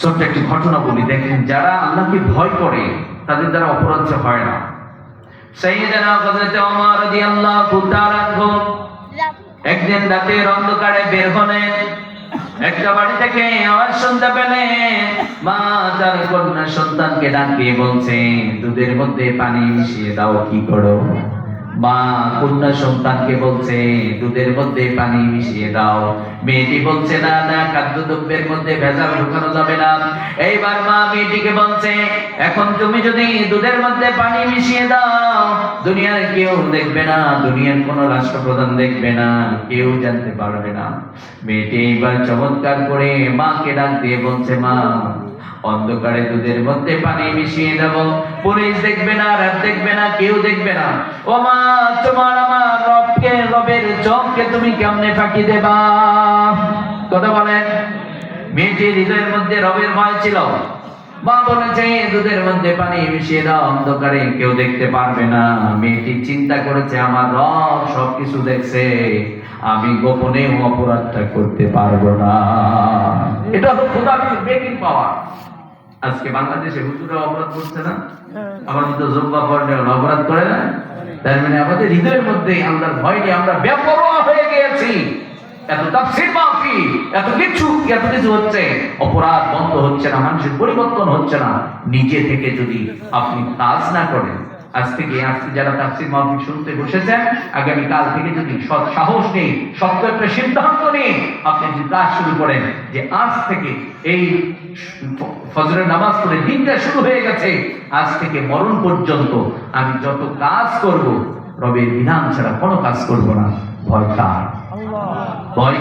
ছোট্ট একটি ঘটনা বলি, দেখেন, যারা আল্লাহকে ভয় করে, তাদের দ্বারা অপরাধ হয় না। সাইয়েদানা হযরত ওমর রাদিয়াল্লাহু তাআলা একদিন অন্ধকারে বের একটা বাড়ি থেকে আওয়াজ শুনতে মা তার কন্যা সন্তানকে ডাক দিয়ে বলছে দুধের মধ্যে পানি মিশিয়ে দাও, কি করো? মা কন্যা সন্তানকে বলছে, দুধের মধ্যে পানি মিশিয়ে দাও। মেয়েটি বলছে, না না, খাদ্যদ্রব্যের মধ্যে ভেজাল ঢুকানো যাবে না। এইবার মা মেয়েটিকে বলছে, এখন তুমি যদি দুধের মধ্যে পানি মিশিয়ে দাও, দুনিয়ার কেউ দেখবে না, দুনিয়ার কোন রাষ্ট্রপ্রধান দেখবে না, কেউ জানতে পারবে না। মেয়েটি এইবার চমৎকার করে মাকে ডাক দিয়ে বলছে, মা অন্ধকারে দুধের মধ্যে পানি মিশিয়ে দেব। পুলিশ দেখবে না, রাত দেখবে না, কেউ দেখবে না। ও মা তোমার আমার রবকে, রবের চোখকে তুমি কেমনে ফাঁকি দেবা? কথা বলেন। মেয়েটির হৃদয়ের মধ্যে রবের ভয় ছিল। মা বলেছে, দুধের মধ্যে পানি মিশিয়ে দাও, অন্ধকারে কেউ দেখতে পারবে না। মেয়েটি চিন্তা করেছে, আমার রব সবকিছু দেখছে। আমি গোপনে অপরাধটা করতে পারব না। এটা হলো খোদা বেকিং পাওয়ার। আজকে বাংলাদেশে হুজুরা অপরাধ করছে না? আমার মতো জব্বা পড়লে অপরাধ করে না? তার মানে আমাদের হৃদয়ের মধ্যে আল্লাহর ভয় নিয়ে আমরা বেপরোয়া হয়ে গিয়েছি। এত তাফসীর মাফি এত কিছু এত কিছু হচ্ছে। অপরাধ বন্ধ হচ্ছে না মানুষের পরিবর্তন হচ্ছে না। নিজে থেকে যদি আপনি কাজ না করেন আজ থেকে আজকে যারা তাফসীর মাহফিল শুনতে বসেছেন, আগামী কাল থেকে যদি সৎ সাহস নেই শক্ত একটা সিদ্ধান্ত নেই, আপনি যদি শুরু করেন যে আজ থেকে এই ফজরের নামাজ পড়ে দিনটা শুরু হয়ে গেছে, আজ থেকে মরণ পর্যন্ত আমি যত কাজ করব, রবের বিধান ছাড়া কোনো কাজ করব না। ভয়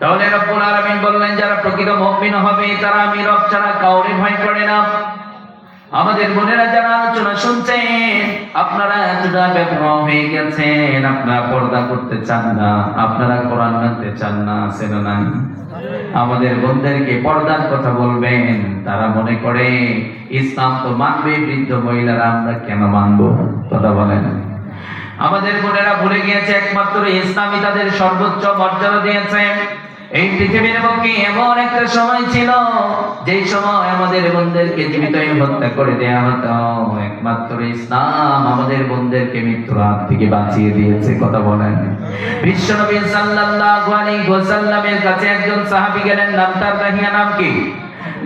তাহলে রব্বুল বললেন, যারা প্রকৃত হবে, তারা আমি রব ছাড়া কাউরে ভয় করে না। আমাদের বোনেরা যারা আলোচনা শুনছেন, আপনারা এতটা ব্যাপক হয়ে গেছেন, আপনারা পর্দা করতে চান না, আপনারা কোরআন মানতে চান না, আছে না নাই? আমাদের বোনদেরকে পর্দার কথা বলবেন, তারা মনে করে, ইসলাম তো মানবে বৃদ্ধ মহিলারা, আমরা কেন মানবো? কথা বলেন। আমাদের বোনেরা ভুলে গিয়েছে, একমাত্র ইসলামই তাদের সর্বোচ্চ মর্যাদা দিয়েছে। এই পৃথিবীর বুকে এমন একটা সময় ছিল, যেই সময় আমাদের বোনদেরকে জীবিত হত্যা করে দেয়া হতো। একমাত্র ইসলাম আমাদের বোনদেরকে মৃত্যুর হাত থেকে বাঁচিয়ে দিয়েছে, কথা বলেন। বিশ্বনবী সাল্লাল্লাহু আলাইহি ওয়াসাল্লামের কাছে একজন সাহাবী গেলেন, নাম তার দাহিয়া নাম কি?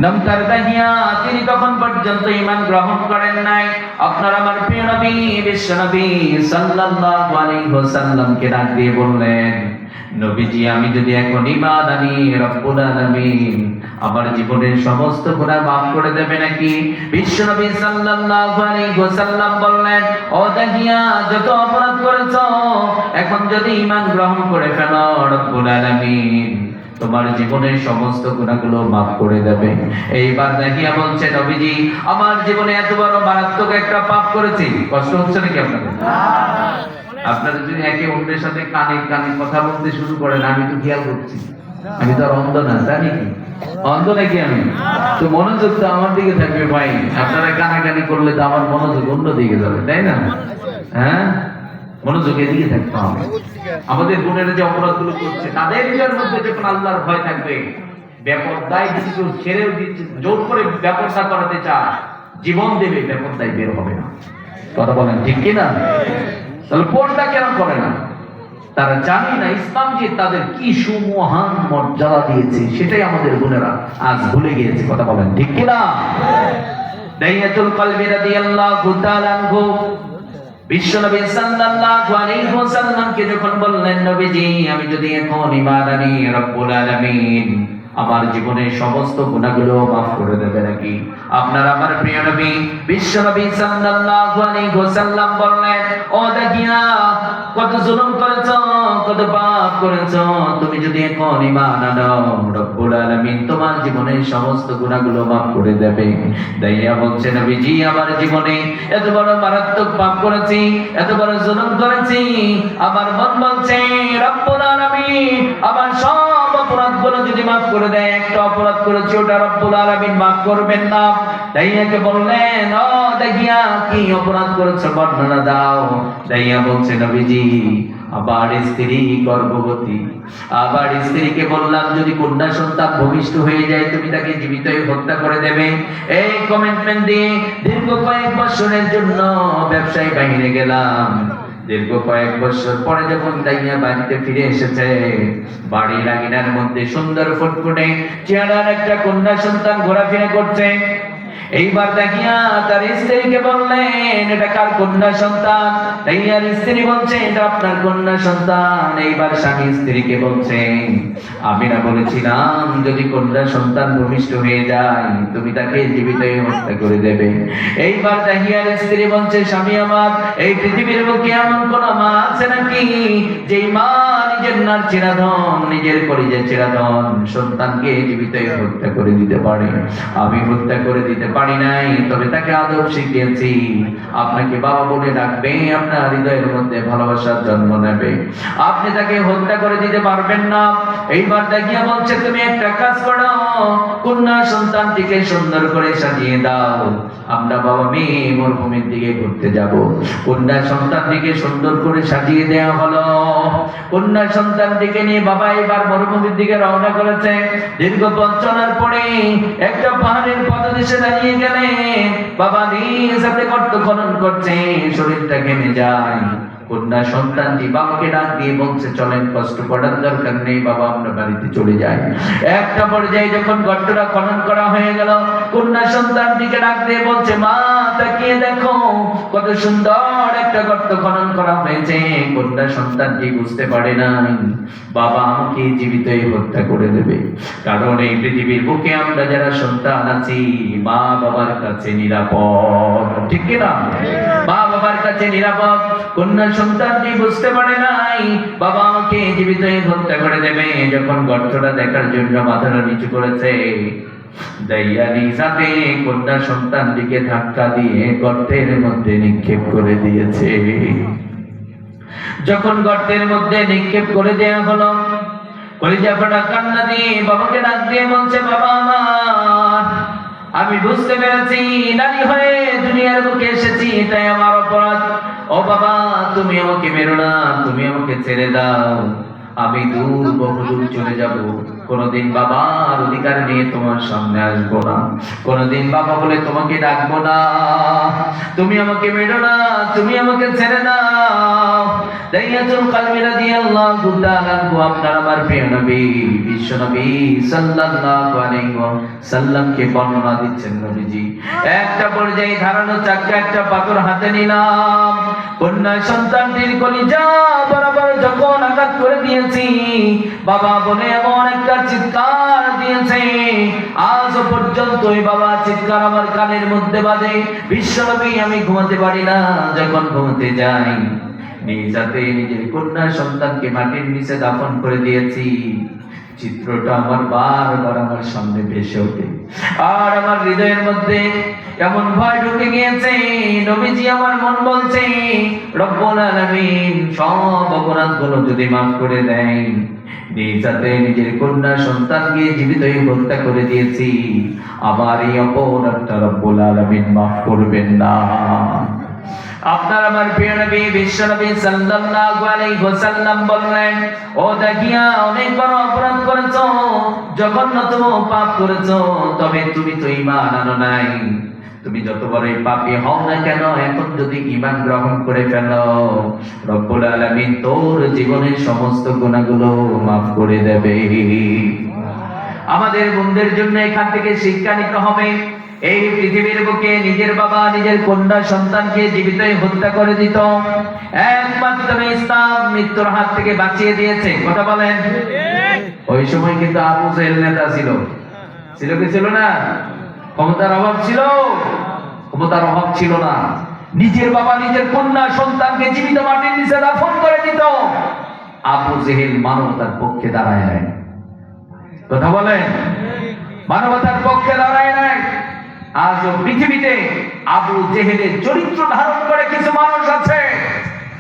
নমতার দাহিয়া তিনি তখন পর্যন্ত ঈমান গ্রহণ করেন নাই। আপনার আমার প্রিয় নবী বিশ্ব নবী সাল্লাল্লাহু আলাইহি ওয়াসাল্লামকে ডাক দিয়ে বললেন নবীজি, আমি যদি এখন ঈমান আনি, রব্বুল আলামিন আমার জীবনের সমস্ত গুনাহ মাফ করে দেবে নাকি? বিশ্ব নবী সাল্লাল্লাহু আলাইহি ওয়াসাল্লাম বললেন, ও দাহিয়া, যত অপরাধ করেছ, এখন যদি ঈমান গ্রহণ করে ফেলো, রব্বুল আলামিন তোমার জীবনের সমস্ত গুণাগুলো মাফ করে দেবে। এইবার দেখিয়া বলছে, নবীজি, আমার জীবনে এত বড় মারাত্মক একটা পাপ করেছি। কষ্ট হচ্ছে নাকি আপনাদের? আপনারা যদি একে অন্যের সাথে কানে কানে কথা বলতে শুরু করেন, আমি তো খেয়াল করছি। আমি তো আর অন্ধ না, জানি কি? অন্ধ নাকি আমি? তো মনোযোগ তো আমার দিকে থাকবে, ভাই। আপনারা কানাকানি করলে তো আমার মনোযোগ অন্য দিকে যাবে, তাই না? হ্যাঁ? মনোযোগ এদিকে থাকতে হবে। আমাদের বোনেরা যে অপরাধগুলো করছে, তাদের মধ্যে যখন আল্লাহর ভয় থাকবে ব্যাপকদায় যদি কেউ ছেড়েও দিচ্ছে, জোর করে ব্যাপকতা করাতে চায়, জীবন দেবে ব্যাপকদায় বের হবে না। কথা বলেন ঠিক কি না তাহলে পর্দা কেন করে না? তারা জানে না ইসলাম যে তাদের কি সুমহান মর্যাদা দিয়েছে, সেটাই আমাদের বোনেরা আজ ভুলে গিয়েছে, কথা বলেন ঠিক কি না দাইয়াতুল কলবি রাদিয়াল্লাহু তাআলা আনহু, বিশ্বনবী সাল্লাল্লাহু আলাইহি ওয়াসাল্লামকে যখন বললেন, নবীজি, আমি যদি এখন ঈমান রব্বুল আলামিন আমার জীবনের সমস্ত গুনাহগুলো মাফ করে দেবে নাকি? আপনার আমার প্রিয় নবী, বিশ্বনবী সাল্লাল্লাহু আলাইহি ওয়াসাল্লাম বললেন, ও দেখিয়া কত জুলুম করেছ, কত পাপ করেছ, তুমি যদি এখন ঈমান আনো রব্বুল আলামিন তোমার জীবনের সমস্ত গুনাহগুলো মাফ করে দেবে। দাইয়া বলছে নবীজি, আমার জীবনে এত বড় মারাত্মক পাপ করেছি, এত বড় জুলুম করেছি, আমার মন বলছে, রব্বুল আলামিন, আমার সব অপরাধগুলো যদি মাফ করে দেয়, একটা অপরাধ করেছি, ওটা রব্বুল আলামিন মাফ করবেন না। দাইয়াকে বললেন, ও দাইয়া কি অপরাধ করেছ? বর্ণনা দাও। দাইয়া বলছে, নবীজি আবার স্ত্রী গর্ভবতী। আবার স্ত্রীকে বললাম, যদি কন্যা সন্তান ভূমিষ্ঠ হয়ে যায়, তুমি তাকে জীবিতই হত্যা করে দেবে। এই কমিটমেন্ট দিয়ে দীর্ঘ কয়েক বছরের জন্য ব্যবসায়ী বাহিরে গেলাম। দীর্ঘ কয়েক বছর পরে যখন দাইয়া বাড়িতে ফিরে এসেছে, বাড়ির আঙিনার মধ্যে সুন্দর ফুটফুটে চেহারার একটা কন্যা সন্তান ঘোরাফেরা করছে। এইবার দেখিয়া তার স্ত্রীকে বললেন, এটা কার কন্যা সন্তান? দাইয়ার স্ত্রী বলছে, এটা আপনার কন্যা সন্তান। এইবার স্বামী স্ত্রীকে বলছে, আমি না বলেছিলাম যদি কন্যা সন্তান ভূমিষ্ঠ হয়ে যায়, তুমি তাকে জীবিতই হত্যা করে দেবে। এইবার দাহিয়ার স্ত্রী বলছে, স্বামী আমার, এই পৃথিবীর বুকে এমন কোন মা আছে নাকি যে মা নিজের নার চিরাধন নিজের কলিজের চিরাধন সন্তানকে জীবিতই হত্যা করে দিতে পারে? আমি হত্যা করে দিতে পারি নাই, তবে তাকে আদব শিখিয়েছি। আপনাকে বাবা বলে ডাকবে, আপনার হৃদয়ের মধ্যে ভালোবাসার জন্ম নেবে। আপনি তাকে হত্যা করে দিতে পারবেন না। এইবার দেখিয়া বলছে, তুমি একটা কাজ করো, কন্যা সন্তানটিকে সুন্দর করে সাজিয়ে দাও। আমরা বাবা মেয়ে মরুভূমির দিকে ঘুরতে যাব। কন্যা সন্তানটিকে সুন্দর করে সাজিয়ে দেওয়া হলো। কন্যা সন্তানটিকে নিয়ে বাবা এবার মরুভূমির দিকে রওনা করেছে। দীর্ঘ চলার পরে একটা পাহাড়ের পদদেশে দাঁড়িয়ে গেলে বাবা নিজ হাতে কত খনন করছে শরীরটা কেমে যায় কন্যা সন্তানটি বাবাকে ডাক দিয়ে বলছে, চলেন, কষ্ট করার দরকার নেই, বাবা আমরা বাড়িতে চলে যাই। একটা পর্যায়ে যখন গর্তটা খনন করা হয়ে গেল, কন্যা সন্তানটিকে ডাক দিয়ে বলছে, মা, তাকিয়ে দেখো, কত সুন্দর একটা গর্ত খনন করা হয়েছে। কন্যা সন্তানটি বুঝতে পারে নাই, বাবা আমাকে জীবিতই হত্যা করে দেবে। কারণ এই পৃথিবীর বুকে আমরা যারা সন্তান আছি, মা বাবার কাছে নিরাপদ। ঠিক কিনা? মা বাবার কাছে নিরাপদ, কন্যা সন্তানটি বুঝতে পারে নাই? বাবা আমাকে জীবিতই হত্যা করে দেবে, যখন গর্তটা দেখার জন্য মাথাটা নিচু করেছে। সাথে কন্যা ধাক্কা দিয়ে গর্তের মধ্যে নিক্ষেপ করে দিয়েছে। যখন গর্তের মধ্যে নিক্ষেপ করে হলো, কলিজা ফাটা কান্না দিয়ে বাবাকে ডাক দিয়ে বলছে, বাবা আমার আমি বুঝতে পেরেছি, নারী হয়ে দুনিয়ার বুকে এসেছি এটাই আমার অপরাধ। ও বাবা, তুমি আমাকে মেরো না, তুমি আমাকে ছেড়ে দাও। আমি দূর, বহুদূর চলে যাব। কোনদিন বাবার অধিকার নিয়ে তোমার সামনে আসব না। কোনদিন বাবা বলে তোমাকে ডাকবো না। তুমি আমাকে মেরো না, তুমি আমাকে ছেড়ে নবীজি। একটা একটা পাথর হাতে নিলাম। যখন আঘাত করে দিয়েছি, বাবা বলে, এমন একটা চিৎকার দিয়েছে। আজ পর্যন্ত বাবা, চিৎকার আমার কানের মধ্যে বাজে। আমি ঘুমাতে পারি না, যখন ঘুমাতে যাই। নিজাতে নিজের কন্যা সন্তানকে মাটির নিচে দাফন করে দিয়েছি। চিত্রটা আমার বারবার আমার সামনে ভেসে ওঠে। আর আমার হৃদয়ের মধ্যে এমন ভয় ঢুকে গিয়েছে? নবীজি আমার মন বলছে, রব্বুল আলামিন, সব অপরাধগুলো যদি মাফ করে দেয় নিজ হাতে নিজের কন্যা সন্তানকে জীবিতই হত্যা করে দিয়েছি। আমার এই অপরাধটা রব্বুল আলামিন মাফ করবেন না। আপনার আমার প্রিয় নবী, বিশ্ব নবী সাল্লাল্লাহু আলাইহি ওয়াসাল্লাম বললেন, ও দেখিয়া অনেক বড় অপরাধ করেছ, জঘন্যতম পাপ করেছ, তবে তুমি তো ঈমান আনো নাই। তুমি যত বড়ই পাপী হও না কেন এখন যদি ঈমান গ্রহণ করে ফেলো রব্বুল আলামিন তোর জীবনের সমস্ত গুনাহগুলো মাফ করে দেবে। আমাদের বোনদের জন্য এখান থেকে শিক্ষা নিতে হবে। এই পৃথিবীর বুকে নিজের বাবা নিজের কন্যা সন্তানকে জীবিতই হত্যা করে দিত। একমাত্র ইসলাম মৃত্যুর হাত থেকে বাঁচিয়ে দিয়েছে। কথা বলেন। ওই সময় কিন্তু আবু জেহেল নেতা ছিল। ছিল কি ছিল না? ক্ষমতার অভাব ছিল? ক্ষমতার অভাব ছিল না। নিজের বাবা, নিজের কন্যা, সন্তানকে জীবিত মাটির নিচে দাফন করে দিত। আবু জেহেল মানবতার পক্ষে দাঁড়ায় নাই। কথা বলেন মানবতার পক্ষে দাঁড়ায় নাই। আজ পৃথিবীতে আবু জেহেলের চরিত্র ধারণ করে কিছু মানুষ আছে,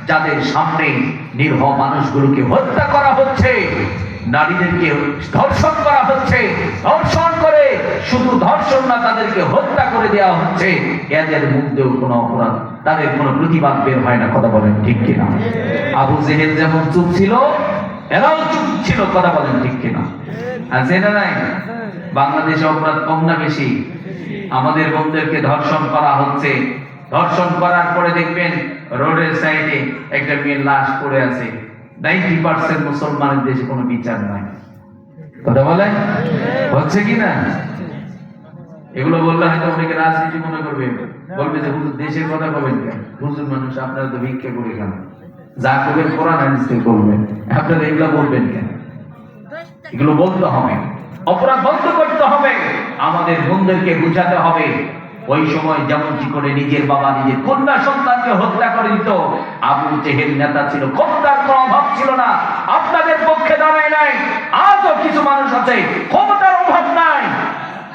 যাদের সামনে নির্ভ মানুষগুলোকে হত্যা করা হচ্ছে। নারীদেরকে ধর্ষণ করা হচ্ছে। ধর্ষণ করে শুধু ধর্ষণ না, তাদেরকে হত্যা করে দেওয়া হচ্ছে। এদের মধ্যেও কোনো অপরাধ, তাদের কোনো প্রতিবাদ বের হয় না, কথা বলেন ঠিক কিনা? আবু জেহেল যেমন চুপ ছিল, এরাও চুপ ছিল, কথা বলেন ঠিক কিনা? আর জেনে নাই বাংলাদেশে অপরাধ কম না বেশি? আমাদের বন্ধুদেরকে ধর্ষণ করা হচ্ছে। ধর্ষণ করার পরে দেখবেন রোডের সাইডে একটা মেয়ের লাশ পড়ে আছে। নাইনটি পার্সেন্ট মুসলমানের দেশে কোনো বিচার নাই। কথা বলে? হচ্ছে কি না? এগুলো বললে হয়তো অনেকে রাজনীতি মনে করবে। বলবে যে, হুজুর, দেশের কথা বলবেন কেন? হুজুর, মানুষ আপনারা তো ভিক্ষা করে খান। যা করবেন কোরআন করবেন আপনারা এগুলো বলবেন কেন? এগুলো বলতে হবে। অপরাধ বন্ধ করতে হবে। আমাদের বন্ধুদেরকে বুঝাতে হবে। ওই সময় যেমন কি করে নিজের বাবা নিজের কন্যা সন্তানকে হত্যা করে দিত, আবু জেহেল নেতা ছিল ক্ষমতার কোনো অভাব ছিল না। আপনাদের পক্ষে দাঁড়ায় নাই, আজও কিছু মানুষ আছে, ক্ষমতার অভাব নাই।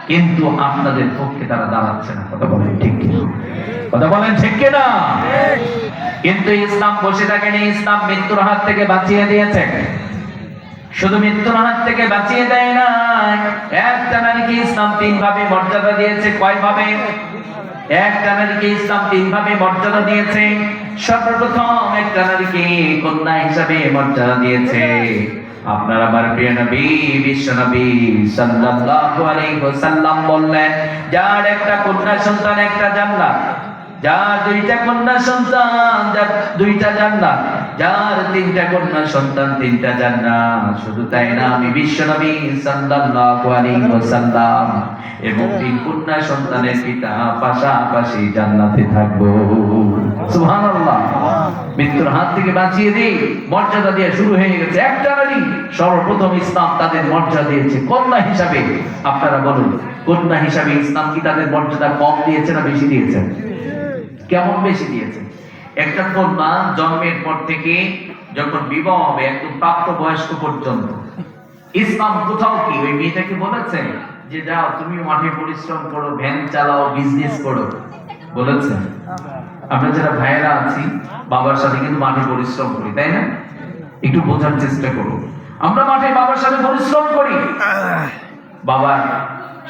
কিন্তু আপনাদের পক্ষে তারা দাঁড়াচ্ছে না, কথা বলেন ঠিক কথা বলেন ঠিক কিনা? কিন্তু ইসলাম বসে থাকেনি, ইসলাম মৃত্যুর হাত থেকে বাঁচিয়ে দিয়েছে। শুধু মৃত্যুর হাত থেকে বাঁচিয়ে দেয় না একটা নারীকে ইসলাম তিন ভাবে মর্যাদা দিয়েছে কয় ভাবে একটা নারীকে ইসলাম তিন ভাবে মর্যাদা দিয়েছে। সর্বপ্রথম একটা নারীকে কন্যা হিসাবে মর্যাদা দিয়েছে। আপনার আমার প্রিয় নবী, বিশ্ব নবী সাল্লাল্লাহু আলাইহি ওয়াসাল্লাম বললেন, যার একটা কন্যা সন্তান, একটা জান্নাত। যার দুইটা কন্যা সন্তান যার দুইটা জান্নাত, যার তিনটা কন্যা সন্তান, তিনটা জান্নাত। শুধু তাই না, আমি বিশ্ব নবী সাল্লাল্লাহু আলাইহি ওয়াসাল্লাম এবং তিন কন্যা সন্তানের পিতা পাশাপাশি জান্নাতে থাকব। সুবহানাল্লাহ। মৃত্যুর হাত থেকে বাঁচিয়ে দিই, মর্যাদা দিয়ে শুরু হয়ে গেছে। একটা নারী সর্বপ্রথম ইসলাম তাদের মর্যাদা দিয়েছে, কন্যা হিসাবে। আপনারা বলুন, কন্যা হিসাবে ইসলাম কি তাদের মর্যাদা কম দিয়েছে না বেশি দিয়েছে? কেমন বেশি দিয়েছে? একটা কন্যা জন্মের পর থেকে যখন বিবাহ হবে, একদম প্রাপ্ত বয়স্ক পর্যন্ত। ইসলাম কোথাও কি? ওই মেয়েটাকে বলেছে যে, যাও তুমি মাঠে পরিশ্রম করো, ভ্যান চালাও বিজনেস করো। বলেছে। আমরা যারা ভাইয়েরা আছি, বাবার সাথে কিন্তু মাঠে পরিশ্রম করি, তাই না? একটু বোঝার চেষ্টা করো। আমরা মাঠে বাবার সাথে পরিশ্রম করি। বাবার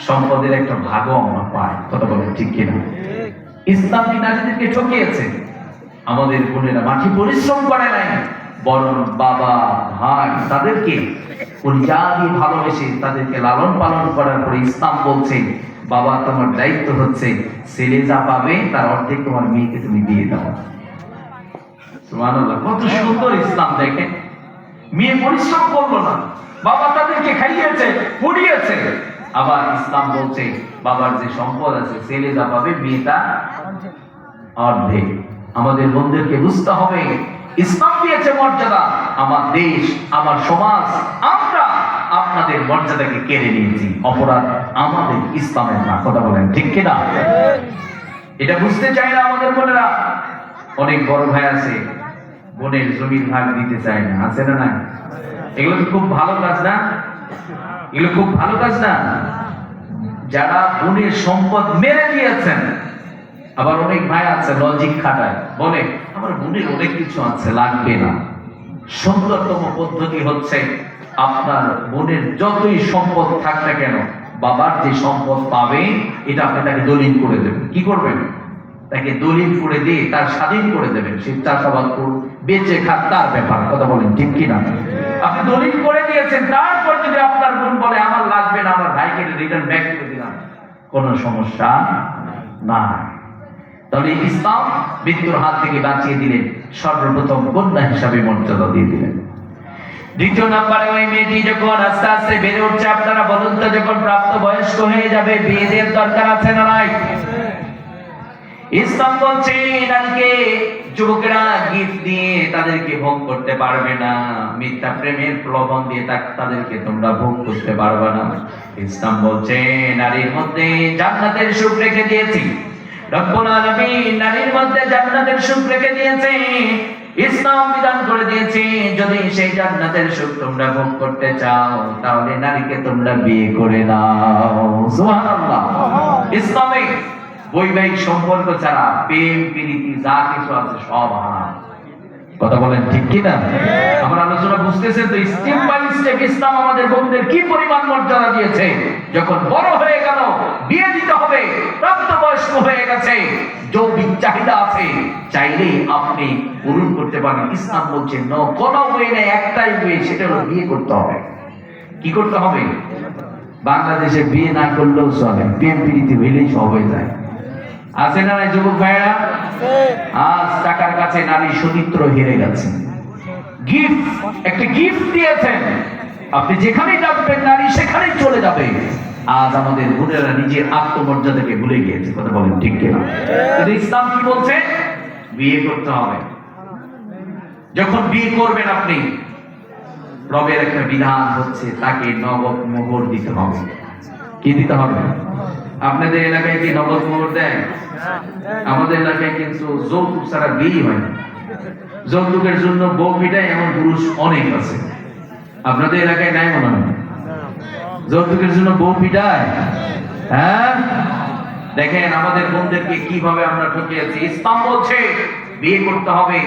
সম্পদের একটা ভাগও আমরা পাই। কথা বলেন ঠিক কিনা? ইসলাম কি নারীদেরকে ঠকিয়েছে। আমাদের বোনেরা মাঠে পরিশ্রম করে নাই, বরং বাবা, ভাই তাদেরকে পরিচারি ভালোবেসে তাদেরকে লালন পালন করার পরে ইসলাম বলছে, বাবা, তোমার দায়িত্ব হচ্ছে ছেলে যা পাবে তার অর্ধেক তোমার মেয়েকে তুমি দিয়ে দাও। কত সুন্দর ইসলাম দেখেন। মেয়ে পরিশ্রম করল না। বাবা তাদেরকে খাইয়েছে, পড়িয়েছে। আবার ইসলাম বলছে, বাবার যে সম্পদ আছে, ছেলে যা পাবে মেয়েটা অর্ধেক। আমাদের বন্ধুদেরকে বুঝতে হবে, ইসলাম দিয়েছে মর্যাদা। আমার দেশ, আমার সমাজ, আমরা আপনাদের মর্যাদাকে কেড়ে নিয়েছি। অপরাধ আমাদের ইসলামের না, কথা বলেন ঠিক কিনা? এটা বুঝতে চায় না আমাদের বোনেরা। অনেক বড় ভাই আছে, বোনের জমির ভাগ দিতে চায় না, আছে না না এগুলো তো খুব ভালো কাজ না? এগুলো খুব ভালো কাজ না? যারা বোনের সম্পদ মেরে দিয়েছেন, আবার অনেক ভাই আছে লজিক খাটায়, বলে, আমার বোনের অনেক কিছু আছে, লাগবে না। সুন্দরতম পদ্ধতি হচ্ছে আপনার বোনের যতই সম্পদ থাক কেন, বাবার যে সম্পদ পাবে, এটা আপনি তাকে দলিল করে দেবেন। কি করবেন? তাকে দলিল করে দিয়ে তার স্বাধীন করে দেবেন। সে চাষাবাদ করুন বেঁচে খাক, তার ব্যাপার, কথা বলেন ঠিক কিনা? আপনি দলিল করে দিয়েছেন তারপর যদি আপনার বোন বলে, আমার লাগবে না, আমার ভাইকে রিটার্ন ব্যাক করে দিলাম। কোনো সমস্যা না তাহলে ইসলাম মৃত্যুর হাত থেকে বাঁচিয়ে দিলেন, সর্বপ্রথম কন্যা হিসাবে মর্যাদা দিয়ে দিলেন। দ্বিতীয় নাম্বারে ওই মেয়েটি যখন আস্তে আস্তে বেড়ে উঠছে, আপনারা বলুন তো, যখন প্রাপ্ত বয়স্ক হয়ে যাবে বিয়ে দরকার আছে না নাই? ইসলাম বলছে নারীকে যুবকেরা গিফট দিয়ে তাদেরকে ভোগ করতে পারবে না। মিথ্যা প্রেমের প্রলোভন দিয়ে তাদেরকে তোমরা ভোগ করতে পারবে না। ইসলাম বলছে নারীর মধ্যে জান্নাতের সুখ রেখে দিয়েছি। রব্বুল আলামিন নারীর মধ্যে জান্নাতের সুখ রেখে দিয়েছে। ইসলাম বিধান করে দিয়েছে যদি সেই জান্নাতের সুখ তোমরা ভোগ করতে চাও তাহলে নারীকে তোমরা বিয়ে করে নাও সুবহানাল্লাহ। ইসলামে বৈবাহিক সম্পর্ক ছাড়া প্রেম, প্রীতি, যা কিছু আছে সব হারাম। কথা বলেন ঠিক কি না আমার আলোচনা বুঝতেছেন তো স্টেপ বাই স্টেপ ইসলাম আমাদের বন্ধুদের কি পরিমাণ মর্যাদা দিয়েছে? যখন বড় হয়ে গেল, বিয়ে দিতে হবে প্রাপ্ত বয়স শুরু হয়ে গেছে যৌবিক চাহিদা আছে, চাইলেই আপনি পূরণ করতে পারেন। ইসলাম বলছে ন কোনো বই নেই, একটাই বই, সেটা হলো বিয়ে করতে হবে। কি করতে হবে? বাংলাদেশে বিয়ে না করলেও চলে, প্রেম, প্রীতি হইলেই সব হয়ে যায়। আছে না নাই যুবক ভাইরা আজ টাকার কাছে নারী সতীত্র হেরে গেছে। গিফট একটা গিফট দিয়েছেন। আপনি যেখানেই যাবেন নারী সেখানেই চলে যাবে। আজ আমাদের বোনেরা নিজের আত্মমর্যাদাকে ভুলে গিয়েছে কথা বলেন ঠিক কিনা? ইসলাম কি বলছে? বিয়ে করতে হবে। যখন বিয়ে করবেন আপনি রবের একটা বিধান হচ্ছে তাকে নগদ মোহর দিতে হবে। কি দিতে হবে? আপনাদের এলাকায় কি নগদ মোহর দেয়? আমাদের এলাকায় কিন্তু যৌতুক ছাড়া বিয়ে হয় না। যৌতুকের জন্য বউ পিটায় এমন পুরুষ অনেক আছে। আপনাদের এলাকায় নাই মনে হয়? যৌতুকের জন্য বউ পিটায় হ্যাঁ? দেখেন, আমাদের বোনদেরকে কীভাবে আমরা ঠকিয়েছি। ইসলাম বলছে, বিয়ে করতে হবে।